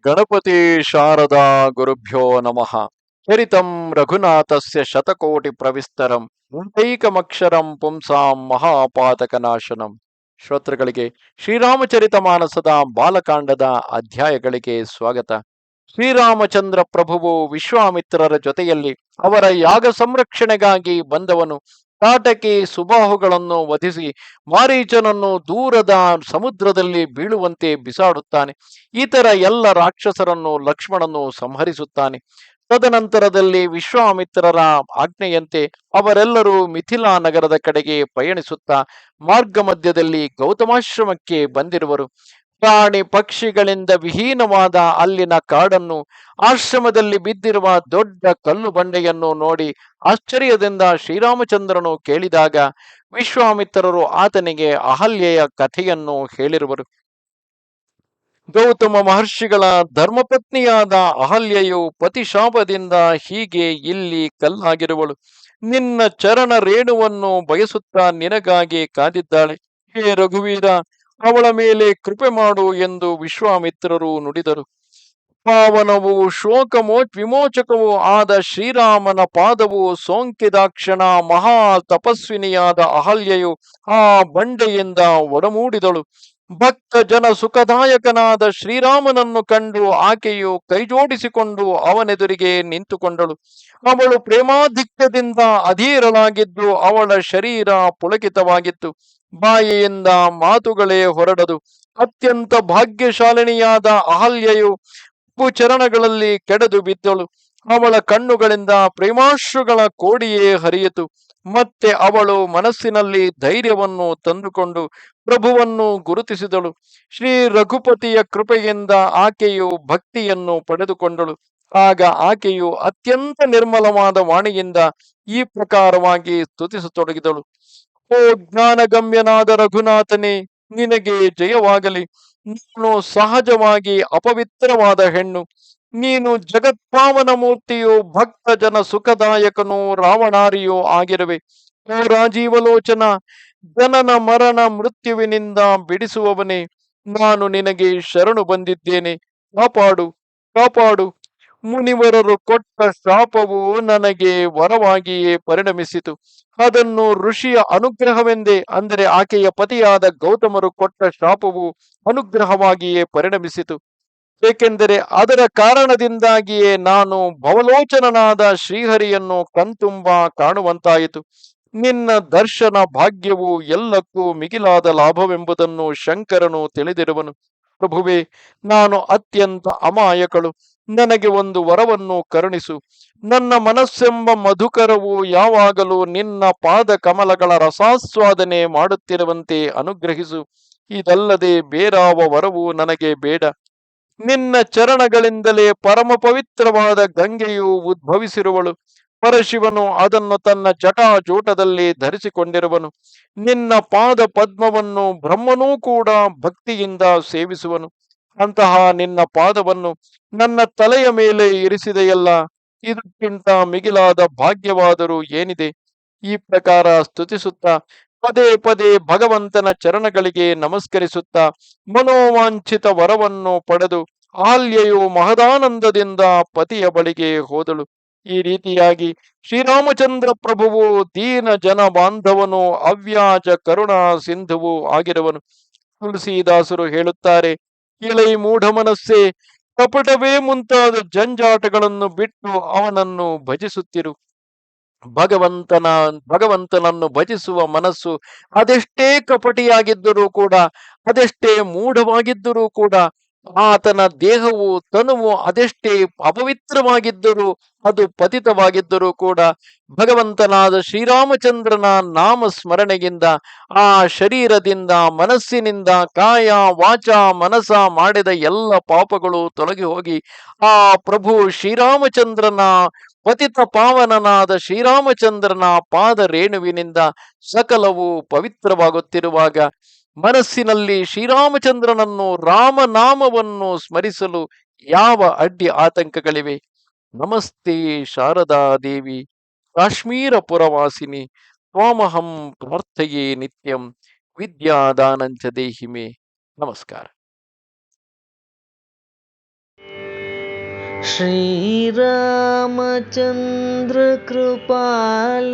ಗಣಪತಿ ಶಾರದಾ ಗುರುಭ್ಯೋ ನಮಃ. ಚರಿತಂ ರಘುನಾಥಸ್ಯ ಶತಕೋಟಿ ಪ್ರವಿಸ್ತರಂ, ಮುಂಡೈಕಮಕ್ಷರಂ ಪುಂಸಾಂ ಮಹಾಪಾತಕನಾಶನಂ ಶ್ರೋತೃಗಳಿಗೆ ಶ್ರೀರಾಮಚರಿತ ಮಾನಸದ ಬಾಲಕಾಂಡದ ಅಧ್ಯಾಯಗಳಿಗೆ ಸ್ವಾಗತ. ಶ್ರೀರಾಮಚಂದ್ರ ಪ್ರಭುವು ವಿಶ್ವಾಮಿತ್ರರ ಜೊತೆಯಲ್ಲಿ ಅವರ ಯಾಗ ಸಂರಕ್ಷಣೆಗಾಗಿ ಬಂದವನು. ತಾಟಕಿ ಸುಬಾಹುಗಳನ್ನು ವಧಿಸಿ ಮಾರೀಚನನ್ನು ದೂರದ ಸಮುದ್ರದಲ್ಲಿ ಬೀಳುವಂತೆ ಬಿಸಾಡುತ್ತಾನೆ. ಇತರ ಎಲ್ಲ ರಾಕ್ಷಸರನ್ನು ಲಕ್ಷ್ಮಣನು ಸಂಹರಿಸುತ್ತಾನೆ. ತದನಂತರದಲ್ಲಿ ವಿಶ್ವಾಮಿತ್ರರ ಆಜ್ಞೆಯಂತೆ ಅವರೆಲ್ಲರೂ ಮಿಥಿಲಾ ನಗರದ ಕಡೆಗೆ ಪಯಣಿಸುತ್ತಾ ಮಾರ್ಗ ಮಧ್ಯದಲ್ಲಿ ಗೌತಮಾಶ್ರಮಕ್ಕೆ ಬಂದಿರುವರು. ಪ್ರಾಣಿ ಪಕ್ಷಿಗಳಿಂದ ವಿಹೀನವಾದ ಅಲ್ಲಿನ ಕಾಡನ್ನು ಆಶ್ರಮದಲ್ಲಿ ಬಿದ್ದಿರುವ ದೊಡ್ಡ ಕಲ್ಲು ಬಂಡೆಯನ್ನು ನೋಡಿ ಆಶ್ಚರ್ಯದಿಂದ ಶ್ರೀರಾಮಚಂದ್ರನು ಕೇಳಿದಾಗ ವಿಶ್ವಾಮಿತ್ರರು ಆತನಿಗೆ ಅಹಲ್ಯೆಯ ಕಥೆಯನ್ನು ಹೇಳಿರುವರು. ಗೌತಮ ಮಹರ್ಷಿಗಳ ಧರ್ಮಪತ್ನಿಯಾದ ಅಹಲ್ಯೆಯು ಪತಿಶಾಪದಿಂದ ಹೀಗೆ ಇಲ್ಲಿ ಕಲ್ಲಾಗಿರುವಳು. ನಿನ್ನ ಚರಣ ರೇಣುವನ್ನು ಬಯಸುತ್ತಾ ನಿನಗಾಗಿ ಕಾದಿದ್ದಾಳೆ. ಹೇ ರಘುವೀರ ಅವಳ ಮೇಲೆ ಕೃಪೆ ಮಾಡು ಎಂದು ವಿಶ್ವಾಮಿತ್ರರು ನುಡಿದರು. ಪಾವನವು ಶೋಕಮೋ ವಿಮೋಚಕವೂ ಆದ ಶ್ರೀರಾಮನ ಪಾದವು ಸೋಂಕಿದಾಕ್ಷಣ ಮಹಾ ತಪಸ್ವಿನಿಯಾದ ಅಹಲ್ಯೆಯು ಆ ಬಂಡೆಯಿಂದ ಒಡಮೂಡಿದಳು. ಭಕ್ತ ಜನ ಸುಖದಾಯಕನಾದ ಶ್ರೀರಾಮನನ್ನು ಕಂಡು ಆಕೆಯು ಕೈಜೋಡಿಸಿಕೊಂಡು ಅವನೆದುರಿಗೆ ನಿಂತುಕೊಂಡಳು. ಅವಳು ಪ್ರೇಮಾಧಿಕ್ಯದಿಂದ ಅಧೀರಳಾಗಿದ್ದು ಅವಳ ಶರೀರ ಪುಳಕಿತವಾಗಿತ್ತು. ಬಾಯಿಯಿಂದ ಮಾತುಗಳೇ ಹೊರಡದು. ಅತ್ಯಂತ ಭಾಗ್ಯಶಾಲಿನಿಯಾದ ಅಹಲ್ಯೆಯು ಚರಣಗಳಲ್ಲಿ ಕೆಡದು ಬಿದ್ದಳು. ಅವಳ ಕಣ್ಣುಗಳಿಂದ ಪ್ರೇಮಾಶ್ರುಗಳ ಕೋಡಿಯೇ ಹರಿಯಿತು. ಮತ್ತೆ ಅವಳು ಮನಸ್ಸಿನಲ್ಲಿ ಧೈರ್ಯವನ್ನು ತಂದುಕೊಂಡು ಪ್ರಭುವನ್ನು ಗುರುತಿಸಿದಳು. ಶ್ರೀ ರಘುಪತಿಯ ಕೃಪೆಯಿಂದ ಆಕೆಯು ಭಕ್ತಿಯನ್ನು ಪಡೆದುಕೊಂಡಳು. ಆಗ ಆಕೆಯು ಅತ್ಯಂತ ನಿರ್ಮಲವಾದ ವಾಣಿಯಿಂದ ಈ ಪ್ರಕಾರವಾಗಿ ಸ್ತುತಿಸತೊಡಗಿದಳು. ಓ ಜ್ಞಾನಗಮ್ಯನಾದ ರಘುನಾಥನೇ, ನಿನಗೆ ಜಯವಾಗಲಿ. ನೀನು ಸಹಜವಾಗಿ ಅಪವಿತ್ರವಾದ ಹೆಣ್ಣು. ನೀನು ಜಗತ್ಪಾವನ ಮೂರ್ತಿಯು ಭಕ್ತ ಜನ ಸುಖದಾಯಕನು ರಾವಣಾರಿಯೋ ಆಗಿರುವೆ. ಓ ರಾಜೀವಲೋಚನ, ಜನನ ಮರಣ ಮೃತ್ಯುವಿನಿಂದ ಬಿಡಿಸುವವನೇ, ನಾನು ನಿನಗೆ ಶರಣು ಬಂದಿದ್ದೇನೆ. ಕಾಪಾಡು ಕಾಪಾಡು. ಮುನಿವರರು ಕೊಟ್ಟ ಶಾಪವು ನನಗೆ ವರವಾಗಿಯೇ ಪರಿಣಮಿಸಿತು. ಅದನ್ನು ಋಷಿಯ ಅನುಗ್ರಹವೆಂದೇ, ಅಂದರೆ ಆಕೆಯ ಪತಿಯಾದ ಗೌತಮರು ಕೊಟ್ಟ ಶಾಪವು ಅನುಗ್ರಹವಾಗಿಯೇ ಪರಿಣಮಿಸಿತು. ಏಕೆಂದರೆ ಅದರ ಕಾರಣದಿಂದಾಗಿಯೇ ನಾನು ಭವಲೋಚನನಾದ ಶ್ರೀಹರಿಯನ್ನು ಕಂತುಂಬ ಕಾಣುವಂತಾಯಿತು. ನಿನ್ನ ದರ್ಶನ ಭಾಗ್ಯವು ಎಲ್ಲಕ್ಕೂ ಮಿಗಿಲಾದ ಲಾಭವೆಂಬುದನ್ನು ಶಂಕರನು ತಿಳಿದಿರುವನು. ಪ್ರಭುವೇ, ನಾನು ಅತ್ಯಂತ ಅಮಾಯಕಳು. ನನಗೆ ಒಂದು ವರವನ್ನು ಕರುಣಿಸು. ನನ್ನ ಮನಸ್ಸೆಂಬ ಮಧುಕರವು ಯಾವಾಗಲೂ ನಿನ್ನ ಪಾದ ಕಮಲಗಳ ರಸಾಸ್ವಾದನೆ ಮಾಡುತ್ತಿರುವಂತೆ ಅನುಗ್ರಹಿಸು. ಇದಲ್ಲದೆ ಬೇರಾವ ವರವು ನನಗೆ ಬೇಡ. ನಿನ್ನ ಚರಣಗಳಿಂದಲೇ ಪರಮ ಪವಿತ್ರವಾದ ಗಂಗೆಯು ಉದ್ಭವಿಸಿರುವಳು. ಪರಶಿವನು ಅದನ್ನು ತನ್ನ ಜಟಾಜೂಟದಲ್ಲಿ ಧರಿಸಿಕೊಂಡಿರುವನು. ನಿನ್ನ ಪಾದ ಪದ್ಮವನ್ನು ಬ್ರಹ್ಮನೂ ಕೂಡ ಭಕ್ತಿಯಿಂದ ಸೇವಿಸುವನು. ಅಂತಹ ನಿನ್ನ ಪಾದವನ್ನು ನನ್ನ ತಲೆಯ ಮೇಲೆ ಇರಿಸಿದೆಯಲ್ಲ, ಇದಕ್ಕಿಂತ ಮಿಗಿಲಾದ ಭಾಗ್ಯವಾದರೂ ಏನಿದೆ? ಈ ಪ್ರಕಾರ ಸ್ತುತಿಸುತ್ತಾ, ಪದೇ ಪದೇ ಭಗವಂತನ ಚರಣಗಳಿಗೆ ನಮಸ್ಕರಿಸುತ್ತಾ, ಮನೋವಾಂಛಿತ ವರವನ್ನು ಪಡೆದು, ಆಲ್ಯೆಯು ಮಹದಾನಂದದಿಂದ ಪತಿಯ ಬಳಿಗೆ ಹೋದಳು. ಈ ರೀತಿಯಾಗಿ ಶ್ರೀರಾಮಚಂದ್ರ ಪ್ರಭುವು ದೀನ ಜನ ಬಾಂಧವನು, ಅವ್ಯಾಜ ಕರುಣಾ ಸಿಂಧುವು ಆಗಿರುವನು. ತುಳಸಿದಾಸರು ಹೇಳುತ್ತಾರೆ, ಇಳೈ ಮೂಢ ಮನಸ್ಸೇ ಕಪಟವೇ ಮುಂತಾದ ಜಂಜಾಟಗಳನ್ನು ಬಿಟ್ಟು ಅವನನ್ನು ಭಜಿಸುತ್ತಿರು. ಭಗವಂತನ, ಭಗವಂತನನ್ನು ಭಜಿಸುವ ಮನಸ್ಸು ಅದೆಷ್ಟೇ ಕಪಟಿಯಾಗಿದ್ದರೂ ಕೂಡ, ಅದೆಷ್ಟೇ ಮೂಢವಾಗಿದ್ದರೂ ಕೂಡ ಆತನ ದೇಹವು ತನುವು ಅದೆಷ್ಟೇ ಅಪವಿತ್ರವಾಗಿದ್ದರೂ ಅದು ಪತಿತವಾಗಿದ್ದರೂ ಕೂಡ ಭಗವಂತನಾದ ಶ್ರೀರಾಮಚಂದ್ರನ ನಾಮ ಸ್ಮರಣೆಯಿಂದ ಆ ಶರೀರದಿಂದ, ಮನಸ್ಸಿನಿಂದ ಕಾಯ, ವಾಚ, ಮನಸ ಮಾಡಿದ ಎಲ್ಲ ಪಾಪಗಳು ತೊಲಗಿ ಹೋಗಿ ಆ ಪ್ರಭು ಶ್ರೀರಾಮಚಂದ್ರನ ಪತಿತ ಪಾವನನಾದ ಶ್ರೀರಾಮಚಂದ್ರನ ಪಾದ ರೇಣುವಿನಿಂದ ಸಕಲವು ಪವಿತ್ರವಾಗುತ್ತಿರುವಾಗ ಮನಸ್ಸಿನಲ್ಲಿ ಶ್ರೀರಾಮಚಂದ್ರನನ್ನು ರಾಮನಾಮವನ್ನು ಸ್ಮರಿಸಲು ಯಾವ ಅಡ್ಡಿ ಆತಂಕಗಳಿವೆ ನಮಸ್ತೆ ಶಾರದಾ ದೇವಿ ಕಾಶ್ಮೀರ ಪುರವಾಸಿನಿ ತ್ವಾಮಹಂ ಪ್ರಾರ್ಥಯೇ ನಿತ್ಯಂ ವಿದ್ಯಾದಾನಂಚ ದೇಹಿಮೆ ನಮಸ್ಕಾರ श्रीरामचन्द्र कृपाल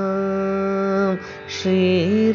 Shri